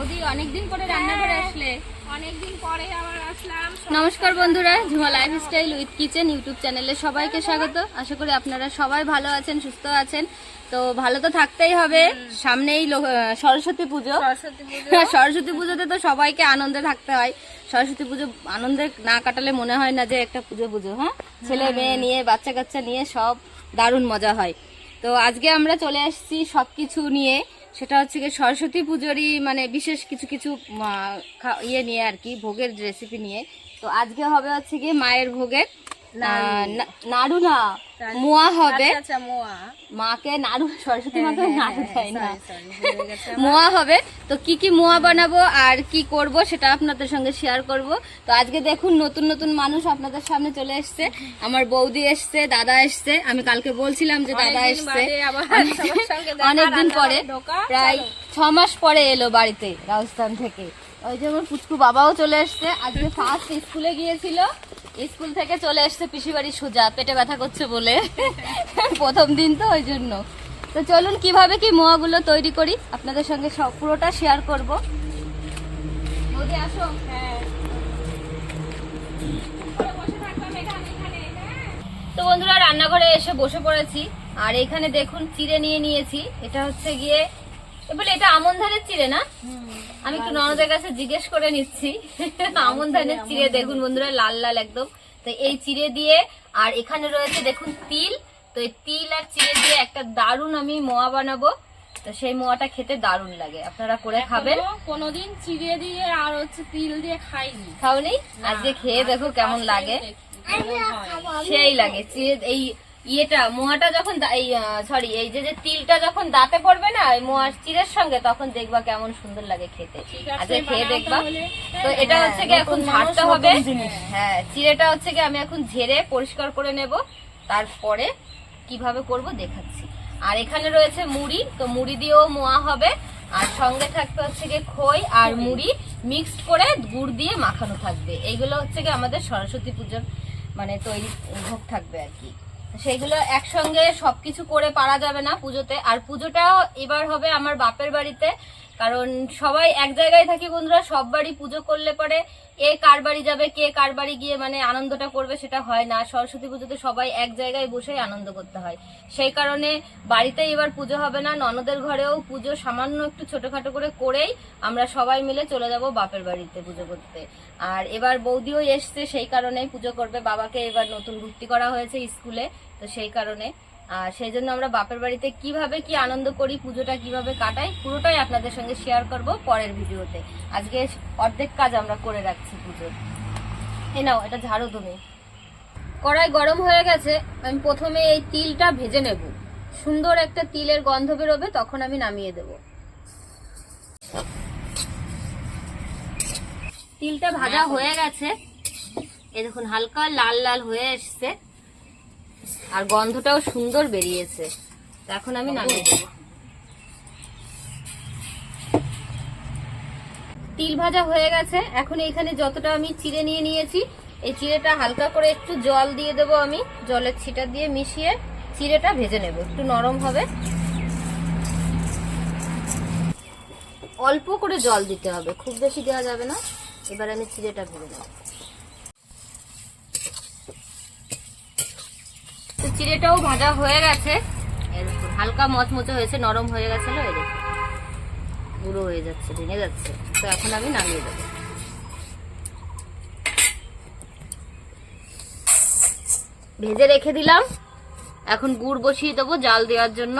ওদি অনেকদিন পরে রান্না করে আসলে। অনেকদিন পরে আবার আসলাম নমস্কার বন্ধুরা Jhuma lifestyle with kitchen YouTube চ্যানেলে সবাইকে স্বাগত। আশা করি আপনারা সবাই ভালো আছেন সুস্থ আছেন। তো ভালো তো থাকতেই হবে। সামনেই লো- সরস্বতী পুজো। সরস্বতী পুজো। সরস্বতী পুজোতে তো সবাইকে আনন্দে থাকতে হয়। সরস্বতী পুজো আনন্দে না কাটালে মনে হয় না যে একটা পুজো পুজো হ্যাঁ? ছেলে মেয়ে নিয়ে বাচ্চা কাচ্চা নিয়ে সব দারুণ মজা হয়। তো আজকে আমরা চলে আসছি সব কিছু নিয়ে। সেটা হচ্ছে গিয়ে সরস্বতী পুজোরই মানে বিশেষ কিছু কিছু ইয়ে নিয়ে আর কি, ভোগের রেসিপি নিয়ে। তো আজকে হবে হচ্ছে গিয়ে মায়ের ভোগের নাড়ু না মোয়া হবে। আচ্ছা আচ্ছা মাকে নাড়ু সরস্বতী মাকে নাড়ু দেয় না। মোয়া হবে। তো কি কি মোয়া বানাবো আর কি করব সেটা আপনাদের সঙ্গে শেয়ার করব। তো আজকে দেখুন নতুন নতুন মানুষ আপনাদের সামনে চলে এসছে। আমার বৌদি এসছে দাদা এসছে। আমি কালকে বলছিলাম যে দাদা এসছে। অনেকদিন পরে প্রায় ছ মাস পরে এলো বাড়িতে রাজস্থান থেকে। ওই যে আমার পুচকু বাবাও চলে এসছে। আজকে ফার্স্ট স্কুলে গিয়েছিল। স্কুল থেকে চলে এসছে পিসি বাড়ি সোজা পেটে ব্যথা করছে বলে। প্রথম দিন তো ওই জন্য। তো চলুন কীভাবে কি মোয়াগুলো তৈরি করি? আপনাদের সঙ্গে সব পুরোটা শেয়ার করব। আসো। হ্যাঁ। তো বন্ধুরা রান্নাঘরে এসে বসে পড়েছি। আর এখানে দেখুন চিড়ে নিয়ে নিয়েছি। এটা হচ্ছে গিয়ে বলে এটা আমন ধানের চিড়ে না? আমি একটু ননদের কাছে জিজ্ঞেস করে নিচ্ছি। আমন ধানের চিড়ে দেখুন বন্ধুরা লাল লাল একদম। তো এই চিড়ে দিয়ে আর এখানে রয়েছে দেখুন তিল। তো এই তিল আর চিড়ে দিয়ে একটা দারুণ আমি মোয়া বানাবো। তো সেই মোয়াটা খেতে দারুণ লাগে আপনারা করে খাবেন। কোনোদিন চিড়ে দিয়ে আর হচ্ছে তিল দিয়ে খাইনি। খাওনি? আজকে খেয়ে দেখো কেমন লাগে। সেই লাগে চিড়ে এই ইয়েটা মোয়াটা যখন এই সরি এই যে যে তিলটা যখন দাঁতে পড়বে না এই মোয়ার চিড়ের সঙ্গে তখন দেখবা কেমন সুন্দর লাগে খেতে। আজকে খেয়ে দেখবা। তো এটা হচ্ছে কি এখন ঝাড়তে হবে। হ্যাঁ চিড়েটা হচ্ছে কি আমি এখন ঝেড়ে পরিষ্কার করে নেব। তারপরে কীভাবে করব দেখাচ্ছি। আর এখানে রয়েছে মুড়ি তো মুড়ি দিয়েও মোয়া হবে। আর সঙ্গে থাকবে হচ্ছে গিয়ে খই আর মুড়ি মিক্সড করে গুড় দিয়ে মাখানো থাকবে। এইগুলো হচ্ছে গিয়ে আমাদের সরস্বতী পুজোর মানে তৈরি ভোগ থাকবে আর কি। সেইগুলো একসঙ্গে সবকিছু করে পারা যাবে না পুজোতে। আর পুজোটাও এবার হবে আমার বাপের বাড়িতে। কারণ সবাই এক জায়গায় থাকি বন্ধুরা, সব বাড়ি পুজো করলে পরে এ কার বাড়ি যাবে, কে কার বাড়ি গিয়ে মানে আনন্দটা করবে সেটা হয় না। সরস্বতী পুজোতে সবাই এক জায়গায় বসেই আনন্দ করতে হয়। সেই কারণে বাড়িতে এবার পুজো হবে না, ননদের ঘরেও পুজো সামান্য একটু ছোটখাটো করে করেই আমরা সবাই মিলে চলে যাব বাপের বাড়িতে পুজো করতে। আর এবার বৌদিও এসছে, সেই কারণেই পুজো করবে। বাবাকে এবার নতুন ভর্তি করা হয়েছে স্কুলে, তো সেই কারণে আর সেই জন্য আমরা বাপের বাড়িতে কীভাবে কি আনন্দ করি, পুজোটা কীভাবে কাটাই, পুরোটাই আপনাদের সঙ্গে শেয়ার করব পরের ভিডিওতে। আজকে অর্ধেক কাজ আমরা করে রাখছি পুজোর এ নাও, এটা ঝাড়ো তুমি। কড়াই গরম হয়ে গেছে, আমি প্রথমে এই তিলটা ভেজে নেব। সুন্দর একটা তিলের গন্ধ বেরোবে, তখন আমি নামিয়ে দেব। তিলটা ভাজা হয়ে গেছে। এ দেখুন, হালকা লাল লাল হয়ে এসছে। আর গন্ধটাও সুন্দর বেরিয়েছে। এখন আমি নামিয়ে দেবো। তিল ভাজা হয়ে গেছে। এখন এখানে যতটা আমি চিড়ে নিয়ে নিয়েছি, এই চিড়েটা হালকা করে একটু জল দিয়ে দেবো আমি। জলের ছিটা দিয়ে মিশিয়ে চিড়েটা ভেজে নেব। একটু নরম হবে। অল্প করে জল দিতে হবে। খুব বেশি দেওয়া যাবে না। এবার আমি চিড়েটা ভেজে নেব। চিড়েটাও ভাজা হয়ে গেছে। এরকম হালকা মচমচে হয়েছে, নরম হয়ে গেছে এরকম গুঁড়ো হয়ে যাচ্ছে, ভেঙে যাচ্ছে। তো এখন আমি নামিয়ে দেবো। ভেজে রেখে দিলাম। এখন গুড় বসিয়ে দেবো জাল দেওয়ার জন্য।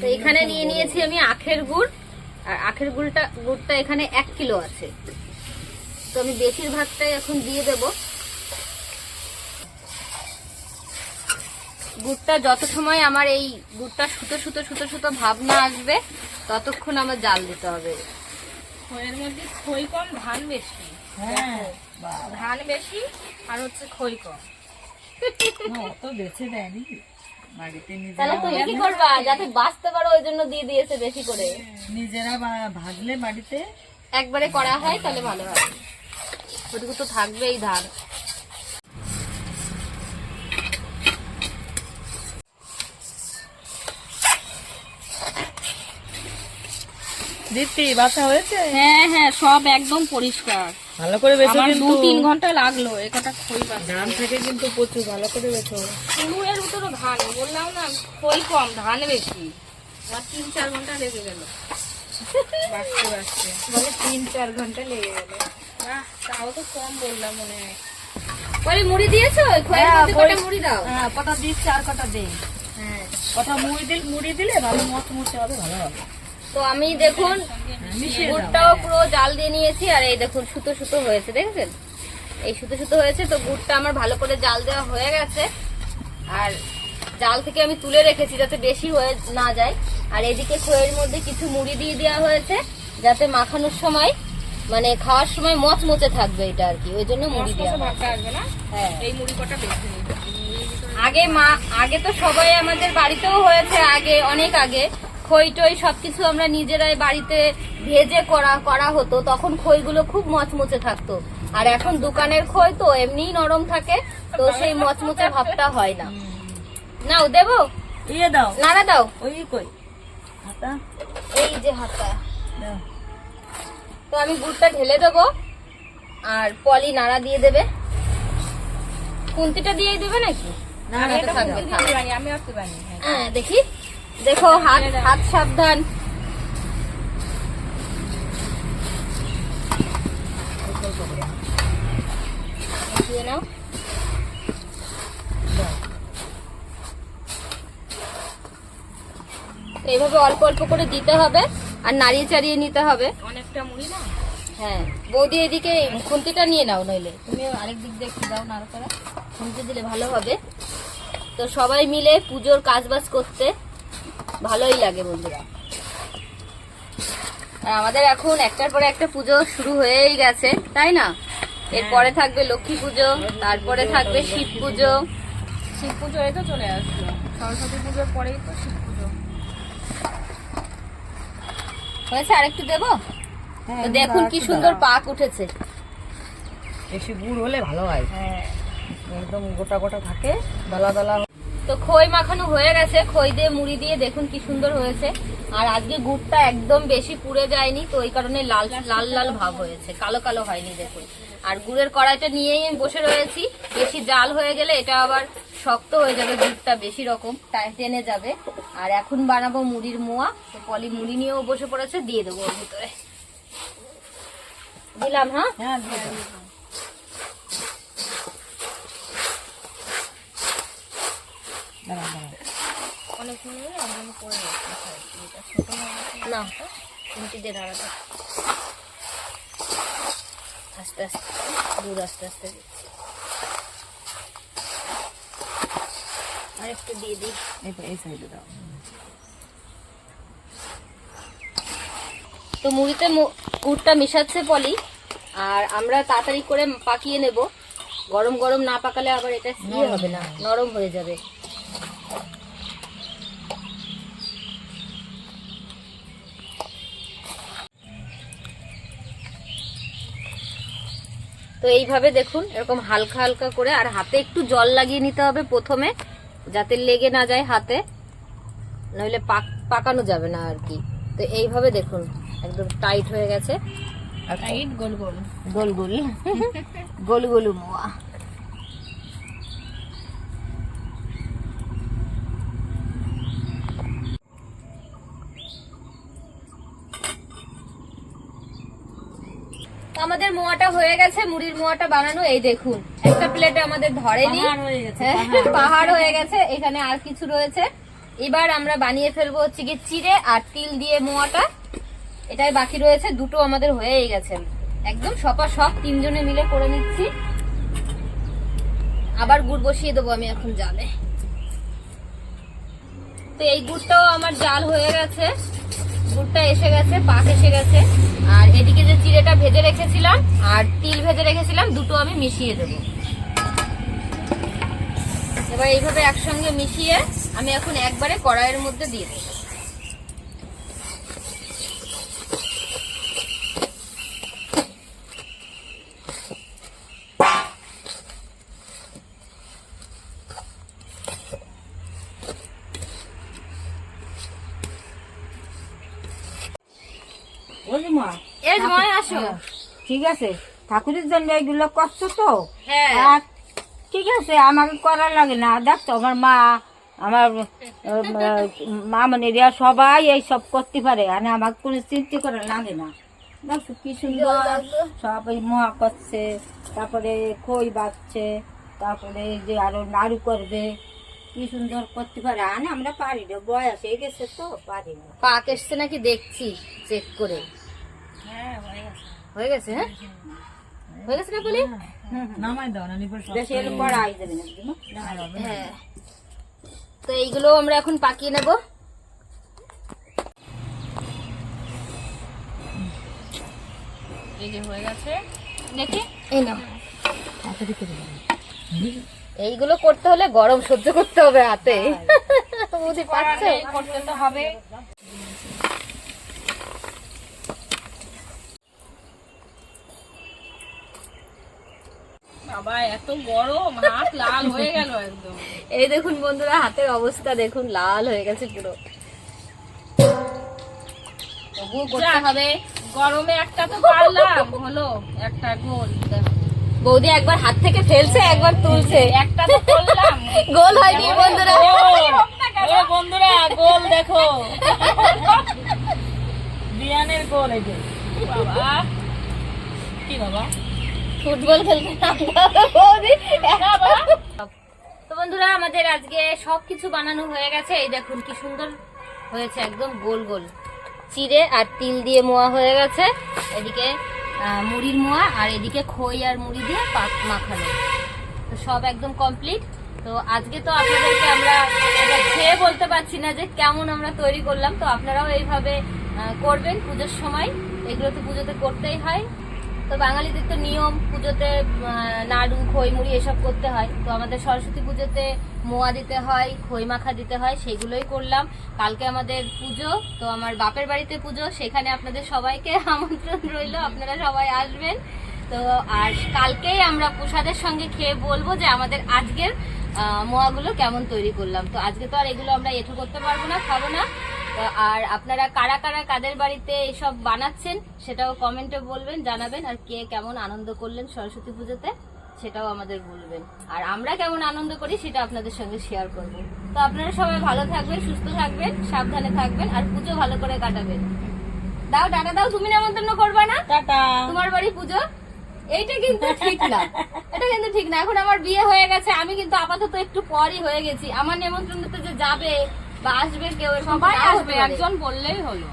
তো এখানে নিয়ে নিয়েছি আমি আখের গুড়। আর আখের গুড়টা গুড়টা এখানে এক কিলো আছে। তো আমি বেশিরভাগটাই এখন দিয়ে দেবো। গুড়টা যত সময় আমার এই গুড়টা সুতো সুতো সুতো সুতো ভাব না আসবে ততক্ষণ আমার জাল দিতে হবে। খইয়ের মধ্যে খই কম ধান বেশি। হ্যাঁ ধান বেশি আর হচ্ছে খই কম। অত বেছে দেয়নি। তাহলে নিজেরা তুমি কি করবা? যাতে বাঁচতে পারো ওই জন্য দিয়ে দিয়েছে বেশি করে। নিজেরা বাড়িতে? একবারে করা হয় তাহলে ভালো হয়। ওটুকু তো থাকবেই ধান। দীপ্তি বাসা হয়েছে? হ্যাঁ হ্যাঁ সব একদম পরিষ্কার। ভালো করে বেছো আমার দু তিন ঘণ্টা লাগল একটা খই ধান থেকে কিন্তু প্রচুর ভালো করে বেছো। পুরুয়ের ভিতরে ধান বললাম না খই কম ধান বেশি। আমার তিন চার ঘণ্টা লেগে গেল। বাঁচতে বাঁচতে। মানে তিন চার ঘণ্টা লেগে গেল। তাও তো কম বললাম মনে হয়। পরে মুড়ি দিয়েছ? খয়ের হ্যাঁ, মধ্যে কটা মুড়ি দাও? হ্যাঁ কটা দিচ্ছি আর কটা দে। হ্যাঁ। কটা মুড়ি দিল মুড়ি দিলে ভালো মত মতে হবে ভালো হবে। তো আমি দেখুন গুড়টাও পুরো জাল দিয়ে নিয়েছি আর এই দেখুন সুতো সুতো হয়েছে দেখেছেন? এই সুতো সুতো হয়েছে তো গুড়টা আমার ভালো করে জাল দেওয়া হয়ে গেছে। আর জাল থেকে আমি তুলে রেখেছি যাতে বেশি হয়ে না যায়। আর এদিকে খইয়ের মধ্যে কিছু মুড়ি দিয়ে দেওয়া হয়েছে যাতে মাখানোর সময় মানে খাওয়ার সময় মচমচে থাকবে এটা আর কি ওই জন্য মুড়ি দেওয়া। না? হ্যাঁ। এই মুড়ি কটা বেশি আগে মা আগে তো সবাই আমাদের বাড়িতেও হয়েছে আগে অনেক আগে। খই টই সবকিছু আমরা নিজেরাই বাড়িতে ভেজে করা করা হতো। তখন খইগুলো খুব মচমচে থাকতো। আর এখন দোকানের খই তো এমনিই নরম থাকে তো সেই মচমচে ভাবটা হয় না। নাও দেবো? ইয়ে দাও। নাড়া দাও। ওই কই? হাতা? এই যে দাও। তো আমি গুড়টা ঢেলে দেবো আর পলি নাড়া দিয়ে দেবে। খুন্তিটা দিয়ে দেবে নাকি? না না, এটা থাকবে, আমি আসতে পারি হ্যাঁ দেখি। দেখো হাত হাত সাবধান। নাও। এইভাবে অল্প অল্প করে দিতে হবে আর নাড়িয়ে চাড়িয়ে নিতে হবে। অনেকটা মুড়ি না? হ্যাঁ বৌদি এদিকে খুন্তিটা নিয়ে নাও নইলে। তুমি আরেক দিক দিয়ে একটু দাও নাড়া করা খুন্তি দিলে ভালো হবে। তো সবাই মিলে পুজোর কাজবাজ করতে ভালোই লাগে বন্ধুরা। আর আমাদের এখন একটার পরে একটা পুজো শুরু হয়েই গেছে তাই না? এরপরে থাকবে লক্ষ্মী পুজো তারপরে থাকবে শিব পুজো। শিব পুজো এই তো চলে আসলো। সরস্বতী পুজোর পরেই তো শিব পুজো। হয়েছে আরেকটু দেবো? দেখুন কি সুন্দর পাক উঠেছে। বেশি গুড় হলে ভালো হয়। একদম গোটা গোটা থাকে দলা দলা তো খই মাখানো হয়ে গেছে। খই দিয়ে মুড়ি দিয়ে দেখুন কি সুন্দর হয়েছে। আর আজকে গুড়টা একদম বেশি পুড়ে যায়নি, তো ওই কারণে লাল লাল লাল ভাব হয়েছে। কালো কালো হয়নি দেখুন। আর গুড়ের কড়াইটা নিয়েই আমি বসে রয়েছি। বেশি জাল হয়ে গেলে এটা আবার শক্ত হয়ে যাবে গুড়টা বেশি রকম, তাই টেনে যাবে। আর এখন বানাবো মুড়ির মোয়া। তো পলি মুড়ি নিয়েও বসে পড়েছে, দিয়ে দেবো ওর ভিতরে। দিলাম হ্যাঁ হ্যাঁ দিয়ে দাও। দাঁড়াও, দাঁড়াও। অনেক মুড়ি একদম করে না খুন্তি দিয়ে দাঁড়াতে আস্তে আস্তে দুধ আস্তে আস্তে দিচ্ছি। আর একটু দিয়ে দিই। এই- এই সাইডে দাও তো মুড়িতে গুড়টা মিশাচ্ছে পলি আর আমরা তাড়াতাড়ি করে পাকিয়ে নেব। গরম গরম না পাকালে আবার এটা ইয়ে হবে না নরম হয়ে যাবে। তো এইভাবে দেখুন এরকম হালকা হালকা করে আর হাতে একটু জল লাগিয়ে নিতে হবে প্রথমে যাতে লেগে না যায় হাতে নইলে পাক পাকানো যাবে না আর কি। তো এইভাবে দেখুন একদম টাইট হয়ে গেছে। টাইট গোল গোল। গোল গোল। গোল গোল মোয়া। আমাদের মোয়াটা হয়ে গেছে মুড়ির মোয়াটা বানানো এই দেখুন। একটা প্লেটে আমাদের ধরেনি। পাহাড় হয়ে গেছে, পাহাড়। হয়ে গেছে এখানে আর কিছু রয়েছে। এবার আমরা বানিয়ে ফেলব হচ্ছে চিড়ে আর তিল দিয়ে মোয়াটা। এটাই বাকি রয়েছে দুটো আমাদের হয়েই গেছে। একদম সপা সব তিনজনে মিলে করে নিচ্ছি। আবার গুড় বসিয়ে দেবো আমি এখন জালে। তো এই গুড়টাও আমার জাল হয়ে গেছে। গুড়টা এসে গেছে, পাক এসে গেছে। আর এদিকে যে চিড়েটা ভেজে রেখেছিলাম আর তিল ভেজে রেখেছিলাম, দুটো আমি মিশিয়ে দেব। এবার এইভাবে একসঙ্গে মিশিয়ে আমি এখন একবারে কড়াইয়ের মধ্যে দিয়ে দেবো বুঝলি মা এই যে মনে আসো। হ্যাঁ, ঠিক আছে। ঠাকুরের জন্য এগুলো কষ্ট তো? হ্যাঁ। ঠিক আছে আমাকে করার লাগে না। দেখতো আমার মা আমার মা মানে সবাই এই সব করতে পারে আর আমাকে কোনো চিন্তা করার লাগে না। দেখছ কি সুন্দর। সব এই মহা করছে তারপরে খই বাচ্ছে তারপরে যে আরও নাড়ু করবে। কি সুন্দর করতে পারে। আর আমরা পারি না বয়স হয়ে গেছে তো পারি না। পাক এসছে নাকি দেখছি চেক করে। হয়ে গেছে হ্যাঁ? হয়ে গেছে না বলি নামাই দাও না নিপে বেশি এর বড় আই যাবে হ্যাঁ তো এইগুলো আমরা এখন পাকিয়ে নেব। এই যে হয়ে গেছে। দেখি এই নাও। এইগুলো করতে হলে গরম সহ্য করতে হবে হাতে। বুঝতে পারছ? করতে তো হবে। বাবা এত গরম হাত লাল হয়ে গেল একদম। এই দেখুন বন্ধুরা হাতের অবস্থা দেখুন লাল হয়ে গেছে পুরো। তবুও করতে যাক। হবে। গরমে একটা তো পারলাম হলো একটা গোল। বৌদি একবার হাত থেকে ফেলছে একবার তুলছে। একটা তো করলাম। গোল হয়নি বন্ধুরা। বন্ধুরা গোল দেখো। বিয়ানের গোল এই যে। বাবা। কি বাবা? ফুটবল খেলতে তো বন্ধুরা, আমাদের আজকে সবকিছু বানানো হয়ে গেছে। এই দেখুন কি সুন্দর হয়েছে, একদম গোল গোল। চিড়ে আর তিল দিয়ে মোয়া হয়ে গেছে। এদিকে মুড়ির মোয়া আর এদিকে খই আর মুড়ি দিয়ে পাক মাখানো। তো সব একদম কমপ্লিট তো আজকে তো আপনাদেরকে আমরা খেয়ে বলতে পারছি না যে কেমন আমরা তৈরি করলাম। তো আপনারাও এইভাবে করবেন পুজোর সময়। এগুলো তো পুজোতে করতেই হয়। তো বাঙালিদের তো নিয়ম, পুজোতে নাড়ু খই মুড়ি এসব করতে হয়। তো আমাদের সরস্বতী পুজোতে মোয়া দিতে হয়, খই মাখা দিতে হয়, সেগুলোই করলাম। কালকে আমাদের পুজো, তো আমার বাপের বাড়িতে পুজো, সেখানে আপনাদের সবাইকে আমন্ত্রণ রইল, আপনারা সবাই আসবেন। তো আর কালকেই আমরা প্রসাদের সঙ্গে খেয়ে বলব যে আমাদের আজকের মোয়াগুলো কেমন তৈরি করলাম। তো আজকে তো আর এগুলো আমরা এঠো করতে পারব না, খাব না। আর আপনারা কারা কারা কাদের বাড়িতে এসব বানাচ্ছেন সেটাও কমেন্টে বলবেন জানাবেন। আর কে কেমন আনন্দ করলেন সরস্বতী পুজোতে সেটাও আমাদের বলবেন। আর আমরা কেমন আনন্দ করি সেটা আপনাদের সঙ্গে শেয়ার করব। তো আপনারা সবাই ভালো থাকবেন সুস্থ থাকবেন সাবধানে থাকবেন আর পুজো ভালো করে কাটাবেন। দাও টাটা দাও তুমি নেমন্তন্ন করবে না? টাটা। তোমার বাড়ি পুজো? এইটা কিন্তু ঠিক না। এটা কিন্তু ঠিক না। এখন আমার বিয়ে হয়ে গেছে আমি কিন্তু আপাতত একটু পরই হয়ে গেছি। আমার নেমন্ত্রণতে যে যাবে বা আসবে কেউ সবাই আসবে একজন বললেই হলো।